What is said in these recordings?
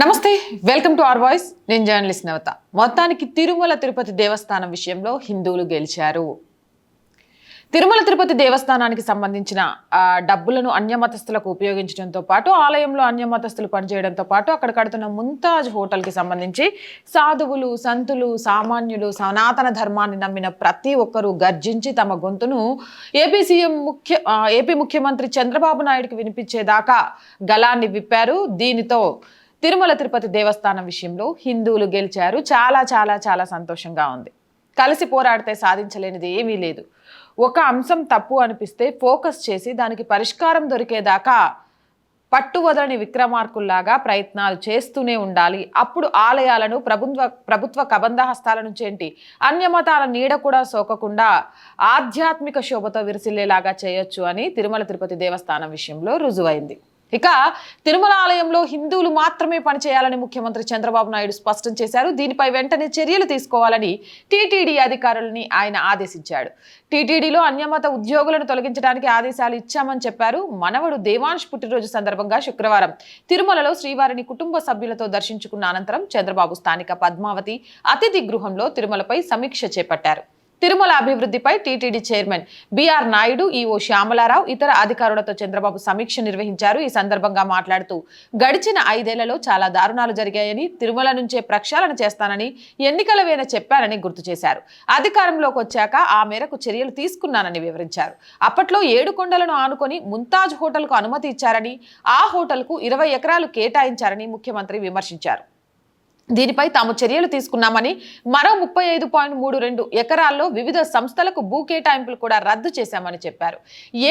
నమస్తే welcome to R voice. నేను journalist నవత. మొత్తానికి తిరుమల తిరుపతి దేవస్థానం విషయంలో హిందువులు గెలిచారు. తిరుమల తిరుపతి దేవస్థానానికి సంబంధించిన డబ్బులను అన్యమతస్థులకు ఉపయోగించడంతో పాటు ఆలయంలో అన్యమతస్థులు పనిచేయడంతో పాటు అక్కడ కడుతున్న ముంతాజ్ హోటల్కి సంబంధించి సాధువులు సంతులు సామాన్యులు సనాతన ధర్మాన్ని నమ్మిన ప్రతి ఒక్కరూ గర్జించి తమ గొంతును ఏపీ సీఎం ముఖ్య ఏపీ ముఖ్యమంత్రి చంద్రబాబు నాయుడుకి వినిపించేదాకా గలాన్ని విప్పారు. దీనితో తిరుమల తిరుపతి దేవస్థానం విషయంలో హిందువులు గెలిచారు. చాలా చాలా చాలా సంతోషంగా ఉంది. కలిసి పోరాడితే సాధించలేనిది ఏమీ లేదు. ఒక అంశం తప్పు అనిపిస్తే ఫోకస్ చేసి దానికి పరిష్కారం దొరికేదాకా పట్టు వదలని విక్రమార్కుల్లాగా ప్రయత్నాలు చేస్తూనే ఉండాలి. అప్పుడు ఆలయాలను ప్రభుత్వ ప్రభుత్వ కబంధ హస్తాల నుంచి ఏంటి అన్యమతాల నీడ కూడా సోకకుండా ఆధ్యాత్మిక శోభతో విరిసిల్లేలాగా చేయొచ్చు అని తిరుమల తిరుపతి దేవస్థానం విషయంలో రుజువైంది. ఇక తిరుమల ఆలయంలో హిందువులు మాత్రమే పనిచేయాలని ముఖ్యమంత్రి చంద్రబాబు నాయుడు స్పష్టం చేశారు. దీనిపై వెంటనే చర్యలు తీసుకోవాలని టీటీడీ అధికారులని ఆయన ఆదేశించాడు. టీటీడీలో అన్యమత ఉద్యోగులను తొలగించడానికి ఆదేశాలు ఇచ్చామని చెప్పారు. మనవడు దేవాంష్ పుట్టినరోజు సందర్భంగా శుక్రవారం తిరుమలలో శ్రీవారిని కుటుంబ సభ్యులతో దర్శించుకున్న అనంతరం చంద్రబాబు స్థానిక పద్మావతి అతిథి గృహంలో తిరుమలపై సమీక్ష చేపట్టారు. తిరుమల అభివృద్ధిపై TTD chairman BR Naidu EO Shyamalarao ఇతర అధికారులతో చంద్రబాబు సమీక్ష నిర్వహించారు. ఈ సందర్భంగా మాట్లాడుతూ గడిచిన ఐదేళ్ళలో చాలా దారుణాలు జరిగాయని తిరుమల నుంచే ప్రక్షాళన చేస్తానని ఎన్నికల వేన చెప్పానని గుర్తు చేశారు. అధికారంలోకి వచ్చాక ఆ మేరకు చర్యలు తీసుకున్నానని వివరించారు. అప్పట్లో ఏడు కొండలను ఆనుకొని ముంతాజ్ హోటల్కు అనుమతి ఇచ్చారని ఆ హోటల్కు ఇరవై ఎకరాలు కేటాయించారని ముఖ్యమంత్రి విమర్శించారు. దీనిపై తాము చర్యలు తీసుకున్నామని మరో ముప్పై ఐదు పాయింట్ మూడు రెండు ఎకరాల్లో వివిధ సంస్థలకు భూ కేటాయింపులు కూడా రద్దు చేశామని చెప్పారు.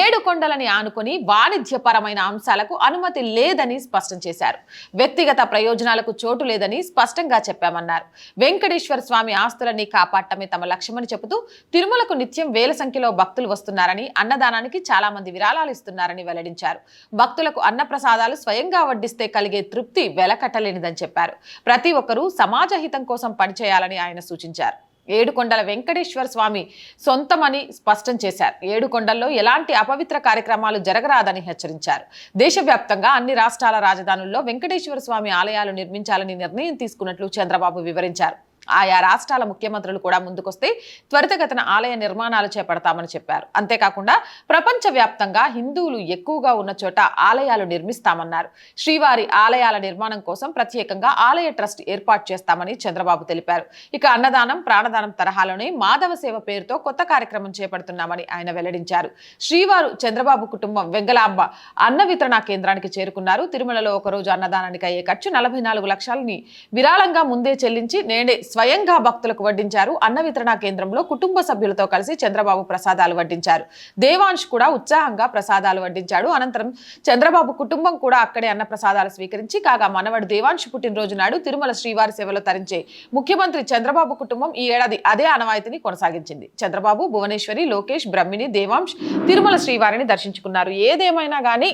ఏడు కొండలని ఆనుకుని వాణిజ్యపరమైన అంశాలకు అనుమతి లేదని స్పష్టం చేశారు. వ్యక్తిగత ప్రయోజనాలకు చోటు లేదని స్పష్టంగా చెప్పామన్నారు. వెంకటేశ్వర స్వామి ఆస్తులన్నీ కాపాడటమే తమ లక్ష్యమని చెబుతూ తిరుమలకు నిత్యం వేల సంఖ్యలో భక్తులు వస్తున్నారని అన్నదానానికి చాలా మంది విరాళాలు ఇస్తున్నారని వెల్లడించారు. భక్తులకు అన్నప్రసాదాలు స్వయంగా వడ్డిస్తే కలిగే తృప్తి వెలకట్టలేనిదని చెప్పారు. ప్రతి ఒక్కరూ సమాజ హితం కోసం పనిచేయాలని ఆయన సూచించారు. ఏడుకొండల వెంకటేశ్వర స్వామి సొంతమని స్పష్టం చేశారు. ఏడుకొండల్లో ఎలాంటి అపవిత్ర కార్యక్రమాలు జరగరాదని హెచ్చరించారు. దేశవ్యాప్తంగా అన్ని రాష్ట్రాల రాజధానుల్లో వెంకటేశ్వర స్వామి ఆలయాలు నిర్మించాలని నిర్ణయం తీసుకున్నట్లు చంద్రబాబు వివరించారు. ఆయా రాష్ట్రాల ముఖ్యమంత్రులు కూడా ముందుకొస్తే త్వరితగతిన ఆలయ నిర్మాణాలు చేపడతామని చెప్పారు. అంతేకాకుండా ప్రపంచవ్యాప్తంగా హిందువులు ఎక్కువగా ఉన్న చోట ఆలయాలు నిర్మిస్తామన్నారు. శ్రీవారి ఆలయాల నిర్మాణం కోసం ప్రత్యేకంగా ఆలయ ట్రస్ట్ ఏర్పాటు చేస్తామని చంద్రబాబు తెలిపారు. ఇక అన్నదానం ప్రాణదానం తరహాలోనే మాధవ సేవ పేరుతో కొత్త కార్యక్రమం చేపడుతున్నామని ఆయన వెల్లడించారు. శ్రీవారు చంద్రబాబు కుటుంబం వెంగళాంబ అన్న వితరణ కేంద్రానికి చేరుకున్నారు. తిరుమలలో ఒకరోజు అన్నదానానికి అయ్యే ఖర్చు నలభై నాలుగు లక్షలని విరాళంగా ముందే చెల్లించి నేడే స్వయంగా భక్తులకు వడ్డించారు. అన్న వితరణ కేంద్రంలో కుటుంబ సభ్యులతో కలిసి చంద్రబాబు ప్రసాదాలు వడ్డించారు. దేవాంష్ కూడా ఉత్సాహంగా ప్రసాదాలు వడ్డించాడు. అనంతరం చంద్రబాబు కుటుంబం కూడా అక్కడే అన్న ప్రసాదాలు స్వీకరించి కాగా మనవడు దేవాంష్ పుట్టినరోజు నాడు తిరుమల శ్రీవారి సేవలో తరించే ముఖ్యమంత్రి చంద్రబాబు కుటుంబం ఈ ఏడాది అదే అనవాయితీని కొనసాగించింది. చంద్రబాబు భువనేశ్వరి లోకేష్ బ్రహ్మిణి దేవాంష్ తిరుమల శ్రీవారిని దర్శించుకున్నారు. ఏదేమైనా కానీ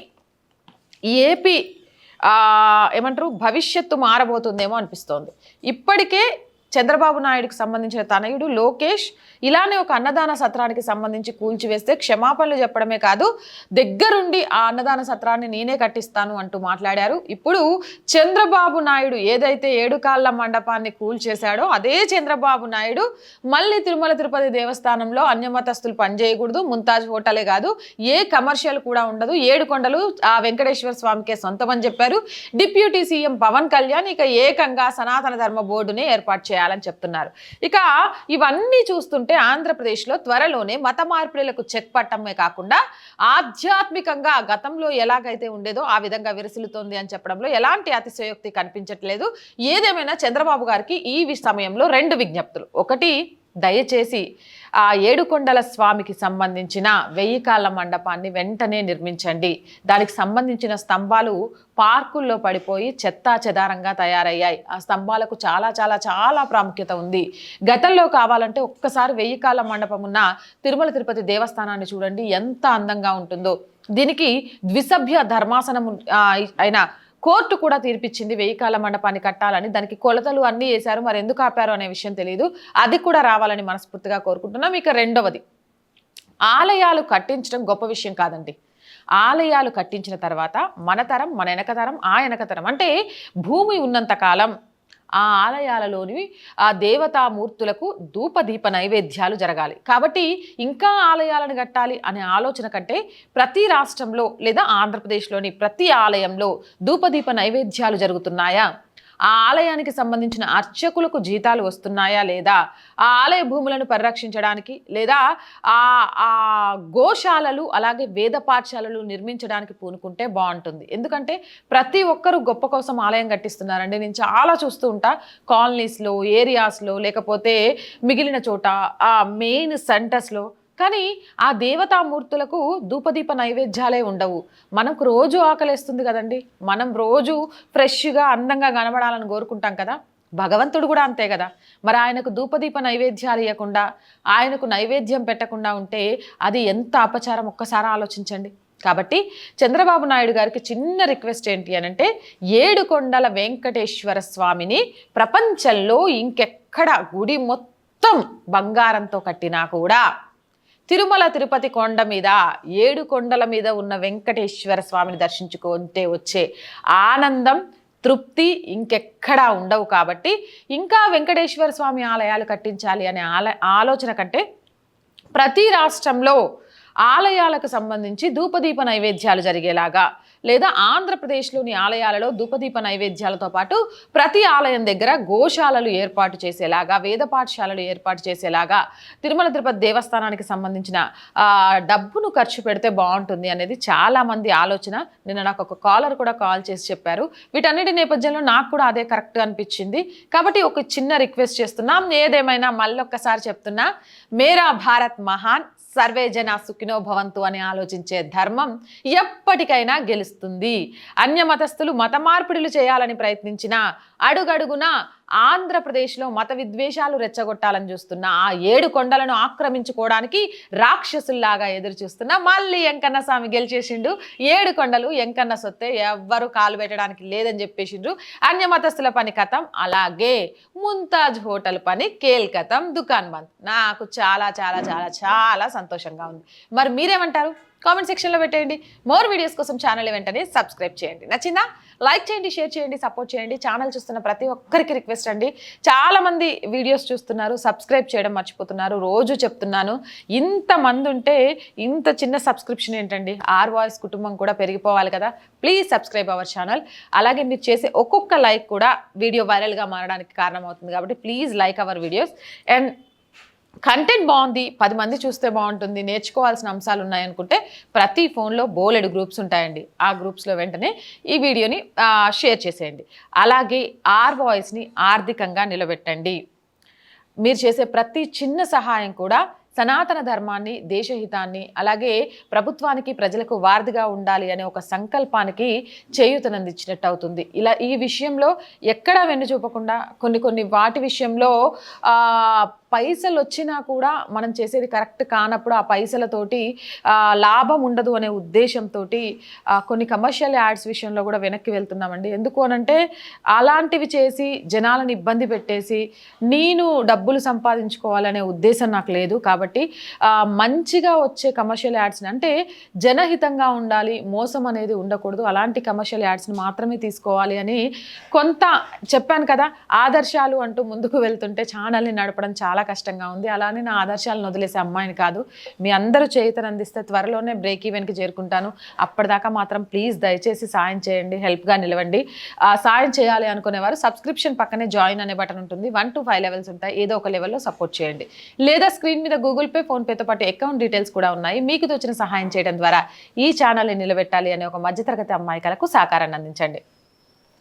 ఏపీ ఏమంటారు భవిష్యత్తు మారబోతుందేమో అనిపిస్తోంది. ఇప్పటికే చంద్రబాబు నాయుడుకి సంబంధించిన తనయుడు లోకేష్ ఇలానే ఒక అన్నదాన సత్రానికి సంబంధించి కూల్చివేస్తే క్షమాపణలు చెప్పడమే కాదు దగ్గరుండి ఆ అన్నదాన సత్రాన్ని నేనే కట్టిస్తాను అంటూ మాట్లాడారు. ఇప్పుడు చంద్రబాబు నాయుడు ఏదైతే ఏడు కాళ్ళ మండపాన్ని కూల్చేశాడో అదే చంద్రబాబు నాయుడు మళ్ళీ తిరుమల తిరుపతి దేవస్థానంలో అన్యమతస్తులు పనిచేయకూడదు ముంతాజ్ హోటలే కాదు ఏ కమర్షియల్ కూడా ఉండదు. ఏడు కొండలు ఆ వెంకటేశ్వర స్వామికే సొంతమని చెప్పారు. డిప్యూటీ సీఎం పవన్ కళ్యాణ్ ఇక ఏకంగా సనాతన ధర్మ బోర్డుని ఏర్పాటు చేయాలని చెప్తున్నారు. ఇక ఇవన్నీ చూస్తుంటే ఆంధ్రప్రదేశ్లో త్వరలోనే మత మార్పిడులకు చెక్ పట్టమే కాకుండా ఆధ్యాత్మికంగా గతంలో ఎలాగైతే ఉండేదో ఆ విధంగా విరసిల్లుతోంది అని చెప్పడంలో ఎలాంటి అతిశయోక్తి కనిపించట్లేదు. ఏదేమైనా చంద్రబాబు గారికి ఈ సమయంలో రెండు విజ్ఞప్తులు. ఒకటి దయచేసి ఆ ఏడుకొండల స్వామికి సంబంధించిన వెయ్యి కాళ్ళ మండపాన్ని వెంటనే నిర్మించండి. దానికి సంబంధించిన స్తంభాలు పార్కుల్లో పడిపోయి చెత్తా చెదారంగా తయారయ్యాయి. ఆ స్తంభాలకు చాలా చాలా చాలా ప్రాముఖ్యత ఉంది. గతంలో కావాలంటే ఒక్కసారి వెయ్యి కాళ్ళ మండపం ఉన్న తిరుమల తిరుపతి దేవస్థానాన్ని చూడండి ఎంత అందంగా ఉంటుందో. దీనికి ద్విసభ్య ధర్మాసనం అయిన కోర్టు కూడా తీర్పిచ్చింది వెయ్యి కాల మండపాన్ని కట్టాలని. దానికి కొలతలు అన్నీ వేశారు. మరి ఎందుకు ఆపారు అనే విషయం తెలియదు అది కూడా రావాలని మనస్ఫూర్తిగా కోరుకుంటున్నాం. ఇక రెండవది ఆలయాలు కట్టించడం గొప్ప విషయం కాదండి. ఆలయాలు కట్టించిన తర్వాత మన తరం మన వెనక తరం ఆ వెనక తరం. అంటే భూమి ఉన్నంతకాలం ఆ ఆలయాలలోని ఆ దేవతామూర్తులకు ధూపదీప నైవేద్యాలు జరగాలి. కాబట్టి ఇంకా ఆలయాలను కట్టాలి అనే ఆలోచన కంటే ప్రతి రాష్ట్రంలో లేదా ఆంధ్రప్రదేశ్లోని ప్రతి ఆలయంలో ధూపదీప నైవేద్యాలు జరుగుతున్నాయా? ఆ ఆలయానికి సంబంధించిన అర్చకులకు జీతాలు వస్తున్నాయా లేదా? ఆ ఆలయ భూములను పరిరక్షించడానికి లేదా ఆ ఆ గోశాలలు అలాగే వేద పాఠశాలలు నిర్మించడానికి పూనుకుంటే బాగుంటుంది. ఎందుకంటే ప్రతి ఒక్కరూ గొప్ప కోసం ఆలయం కట్టిస్తున్నారండి. నేను చాలా చూస్తూ ఉంటా. కాలనీస్లో ఏరియాస్లో లేకపోతే మిగిలిన చోట ఆ మెయిన్ సెంటర్స్లో కానీ ఆ దేవతామూర్తులకు ధూపదీప నైవేద్యాలే ఉండవు. మనకు రోజు ఆకలేస్తుంది కదండి. మనం రోజు ఫ్రెష్గా అందంగా కనబడాలని కోరుకుంటాం కదా. భగవంతుడు కూడా అంతే కదా. మరి ఆయనకు ధూపదీప నైవేద్యాలు ఇవ్వకుండా ఆయనకు నైవేద్యం పెట్టకుండా ఉంటే అది ఎంత అపచారం? ఒక్కసారి ఆలోచించండి. కాబట్టి చంద్రబాబు నాయుడు గారికి చిన్న రిక్వెస్ట్ ఏంటి అని అంటే ఏడు కొండల వెంకటేశ్వర స్వామిని ప్రపంచంలో ఇంకెక్కడ గుడి మొత్తం బంగారంతో కట్టినా కూడా తిరుమల తిరుపతి కొండ మీద ఏడు కొండల మీద ఉన్న వెంకటేశ్వర స్వామిని దర్శించుకుంటే వచ్చే ఆనందం తృప్తి ఇంకెక్కడా ఉండవు కాబట్టి ఇంకా వెంకటేశ్వర స్వామి ఆలయాలు కట్టించాలి అనే ఆలోచన కంటే ప్రతి రాష్ట్రంలో ఆలయాలకు సంబంధించి ధూపదీప నైవేద్యాలు జరిగేలాగా లేదా ఆంధ్రప్రదేశ్లోని ఆలయాలలో ధూపదీప నైవేద్యాలతో పాటు ప్రతి ఆలయం దగ్గర గోశాలలు ఏర్పాటు చేసేలాగా వేద పాఠశాలలు ఏర్పాటు చేసేలాగా తిరుమల తిరుపతి దేవస్థానానికి సంబంధించిన డబ్బును ఖర్చు పెడితే బాగుంటుంది అనేది చాలామంది ఆలోచన. నిన్న నాకు ఒక కాలర్ కూడా కాల్ చేసి చెప్పారు. వీటన్నిటి నేపథ్యంలో నాకు కూడా అదే కరెక్ట్ అనిపించింది. కాబట్టి ఒక చిన్న రిక్వెస్ట్ చేస్తున్నాం. ఏదేమైనా మళ్ళొక్కసారి చెప్తున్నా మేరా భారత్ మహాన్ సర్వే జన సుఖినో భవంతు అని ఆలోచించే ధర్మం ఎప్పటికైనా గెలుస్తుంది. అన్య మతస్థులు మత మార్పిడులు చేయాలని ప్రయత్నించినా అడుగడుగున ఆంధ్రప్రదేశ్లో మత విద్వేషాలు రెచ్చగొట్టాలని చూస్తున్న ఆ ఏడు కొండలను ఆక్రమించుకోవడానికి రాక్షసుల్లాగా ఎదురు చూస్తున్న మళ్ళీ ఎంకన్న స్వామి గెలిచేసిండు. ఏడు కొండలు ఎంకన్న సొత్తే ఎవ్వరు కాలు పెట్టడానికి లేదని చెప్పేసిండ్రు. అన్య మతస్థుల పని కథం అలాగే. ముంతాజ్ హోటల్ పని కేల్కతం దుకాన్ బంద్. నాకు చాలా చాలా చాలా చాలా సంతోషంగా ఉంది. మరి మీరేమంటారు? కామెంట్ సెక్షన్లో పెట్టేయండి. మోర్ వీడియోస్ కోసం ఛానల్ వెంటనే సబ్స్క్రైబ్ చేయండి. నచ్చిందా? లైక్ చేయండి షేర్ చేయండి సపోర్ట్ చేయండి. ఛానల్ చూస్తున్న ప్రతి ఒక్కరికి రిక్వెస్ట్ అండి. చాలామంది వీడియోస్ చూస్తున్నారు సబ్స్క్రైబ్ చేయడం మర్చిపోతున్నారు. రోజు చెప్తున్నాను ఇంతమంది ఉంటే ఇంత చిన్న సబ్స్క్రిప్షన్ ఏంటండి? ఆర్ వాయిస్ కుటుంబం కూడా పెరిగిపోవాలి కదా. ప్లీజ్ సబ్స్క్రైబ్ అవర్ ఛానల్ అలాగే మీరు చేసే ఒక్కొక్క లైక్ కూడా వీడియో వైరల్గా మారడానికి కారణమవుతుంది కాబట్టి please like our videos and content బాగుంది పది మంది చూస్తే బాగుంటుంది నేర్చుకోవాల్సిన అంశాలు ఉన్నాయనుకుంటే ప్రతి ఫోన్లో బోలెడు గ్రూప్స్ ఉంటాయండి. ఆ గ్రూప్స్లో వెంటనే ఈ వీడియోని షేర్ చేసేయండి. అలాగే ఆర్ వాయిస్ని ఆర్థికంగా నిలబెట్టండి. మీరు చేసే ప్రతి చిన్న సహాయం కూడా సనాతన ధర్మాన్ని దేశహితాన్ని అలాగే ప్రభుత్వానికి ప్రజలకు వారధిగా ఉండాలి అనే ఒక సంకల్పానికి చేయూతనందించినట్టు అవుతుంది. ఇలా ఈ విషయంలో ఎక్కడా వెన్ను చూపకుండా కొన్ని కొన్ని వాటి విషయంలో పైసలు వచ్చినా కూడా మనం చేసేది కరెక్ట్ కానప్పుడు ఆ పైసలతోటి లాభం ఉండదు అనే ఉద్దేశంతో కొన్ని కమర్షియల్ యాడ్స్ విషయంలో కూడా వెనక్కి వెళ్తున్నామండి. ఎందుకు అనంటే అలాంటివి చేసి జనాలను ఇబ్బంది పెట్టేసి నేను డబ్బులు సంపాదించుకోవాలనే ఉద్దేశం నాకు లేదు. కాబట్టి మంచిగా వచ్చే కమర్షియల్ యాడ్స్ని అంటే జనహితంగా ఉండాలి మోసం అనేది ఉండకూడదు. అలాంటి కమర్షియల్ యాడ్స్ని మాత్రమే తీసుకోవాలి అని కొంత చెప్పాను కదా ఆదర్శాలు అంటూ ముందుకు వెళ్తుంటే ఛానల్ని నడపడం చాలా చాలా కష్టంగా ఉంది. అలానే నా ఆదర్శాలను వదిలేసే అమ్మాయిని కాదు. మీ అందరూ చేయుతను అందిస్తే త్వరలోనే బ్రేక్ ఈవెన్కి చేరుకుంటాను. అప్పటిదాకా మాత్రం ప్లీజ్ దయచేసి సాయం చేయండి. హెల్ప్గా నిలవండి. సాయం చేయాలి అనుకునేవారు సబ్స్క్రిప్షన్ పక్కనే జాయిన్ అనే బటన్ ఉంటుంది. వన్ టు ఫైవ్ లెవెల్స్ ఉంటాయి. ఏదో ఒక లెవెల్లో సపోర్ట్ చేయండి. లేదా స్క్రీన్ మీద గూగుల్ పే ఫోన్పేతో పాటు అకౌంట్ డీటెయిల్స్ కూడా ఉన్నాయి. మీకు తోచిన సహాయం చేయడం ద్వారా ఈ ఛానల్ని నిలబెట్టాలి అనే ఒక మధ్యతరగతి అమ్మాయికలకు సహకారాన్ని అందించండి.